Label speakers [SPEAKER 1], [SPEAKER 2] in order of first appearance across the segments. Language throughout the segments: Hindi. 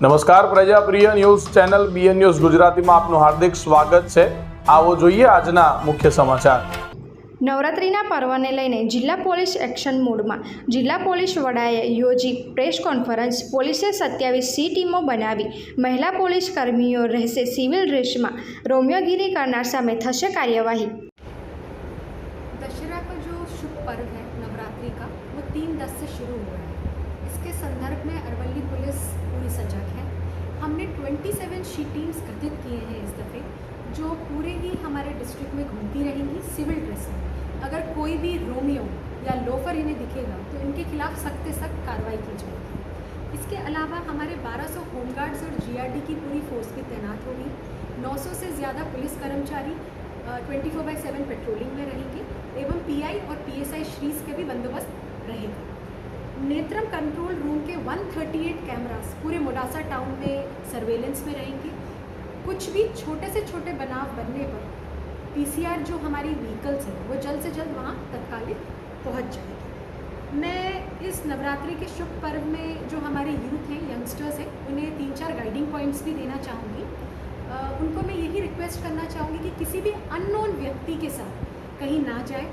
[SPEAKER 1] નમસ્કાર પ્રજાપ્રિય news channel B N news ગુજરાતીમાં આપનું હાર્દિક સ્વાગત છે આવો જોઈએ આજના મુખ્ય સમાચાર
[SPEAKER 2] નવરાત્રિના પર્વને લઈને જિલ્લા પોલીસ એક્શન મોડમાં જિલ્લા પોલીસ વડાએ યોજી પ્રેસ કોન્ફરન્સ પોલીસે સત્યાવીસ સી ટીમો બનાવી મહિલા પોલીસ કર્મીઓ રહેશે સિવિલ ડ્રેસમાં રોમિયોગીરી કરનાર સામે થશે કાર્યવાહી
[SPEAKER 3] दशहरा का जो शुभ पर्व है नवरात्रि का वो तीन दस से शुरू हो रहा है इसके संदर्भ में 27 शी टीम्स गठित किए हैं इस दफ़े जो पूरे ही हमारे डिस्ट्रिक्ट में घूमती रहेंगी सिविल ड्रेस में अगर कोई भी रोमियो या लोफर इन्हें दिखेगा तो इनके खिलाफ सख्त से सख्त कार्रवाई की जाएगी इसके अलावा हमारे 1200 होमगार्ड्स और जीआरडी की पूरी फोर्स की तैनात होगी 900 से ज़्यादा पुलिस कर्मचारी twenty four by seven patrolling में रहेंगे एवं पीआई और पीएसआई श्रीज के भी बंदोबस्त रहेगा नेत्रम कंट्रोल रूम के 138 कैमरास पूरे मोडासा टाउन में सर्वेलेंस में रहेंगे। कुछ भी छोटे से छोटे बनाव बनने पर पीसीआर जो हमारी व्हीकल्स हैं, वो जल्द से जल्द वहाँ तत्कालिक पहुँच जाएगी। मैं इस नवरात्रि के शुभ पर्व में जो हमारे यूथ हैं यंगस्टर्स हैं, उन्हें तीन चार गाइडिंग पॉइंट्स भी देना चाहूँगी। उनको मैं यही रिक्वेस्ट करना चाहूँगी कि किसी भी अननोन व्यक्ति के साथ कहीं ना जाए।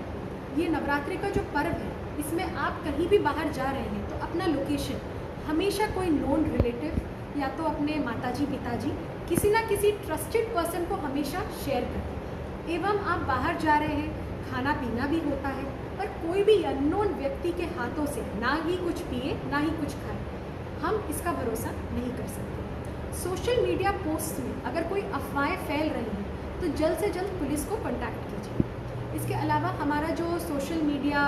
[SPEAKER 3] ये नवरात्रि का जो पर्व है इसमें आप कहीं भी बाहर जा रहे हैं तो अपना लोकेशन हमेशा कोई नोन रिलेटिव या तो अपने माताजी, पिताजी, किसी ना किसी ट्रस्टेड पर्सन को हमेशा शेयर करें एवं आप बाहर जा रहे हैं, खाना पीना भी होता है, पर कोई भी अननोन व्यक्ति के हाथों से ना ही कुछ पिए, ना ही कुछ खाए, हम इसका भरोसा नहीं कर सकते। सोशल मीडिया पोस्ट में अगर कोई अफवाहें फैल रही हैं तो जल्द से जल्द पुलिस को कॉन्टैक्ट कीजिए। इसके अलावा हमारा जो सोशल मीडिया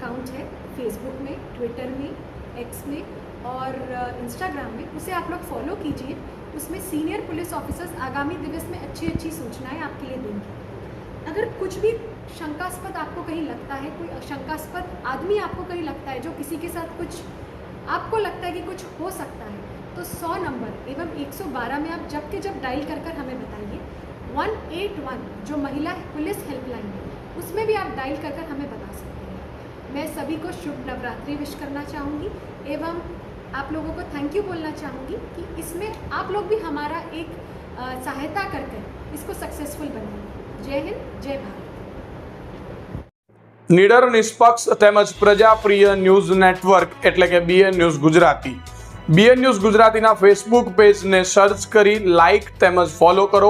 [SPEAKER 3] अकाउंट है फेसबुक में ट्विटर में एक्स में और इंस्टाग्राम में, उसे आप लोग फॉलो कीजिए। उसमें सीनियर पुलिस ऑफिसर्स आगामी दिवस में अच्छी अच्छी सूचनाएँ आपके लिए देंगे। अगर कुछ भी शंकास्पद आपको कहीं लगता है, कोई शंकास्पद आदमी आपको कहीं लगता है जो किसी के साथ कुछ, आपको लगता है कि कुछ हो सकता है तो 100 नंबर एवं 112 में आप जब के जब डायल कर कर हमें बताइए। 181 जो महिला पुलिस हेल्पलाइन है, उसमें भी आप डायल कर कर हमें बता सकते हैं। मैं सभी को शुभ नवरात्रि विश करना चाहूँगी एवं आप लोगों को थैंक यू बोलना चाहूँगी कि इसमें आप लोग भी हमारा एक अ, सहायता कर कर इसको सक्सेसफुल बनाएं जय हिंद जय भारत
[SPEAKER 1] નીડર નિષ્પક્ષ તેમજ પ્રજાપ્રિય ન્યૂઝ નેટવર્ક એટલે કે BN news Gujarati BN news ગુજરાતીના ફેસબુક પેજને સર્ચ કરી લાઇક તેમજ ફોલો કરો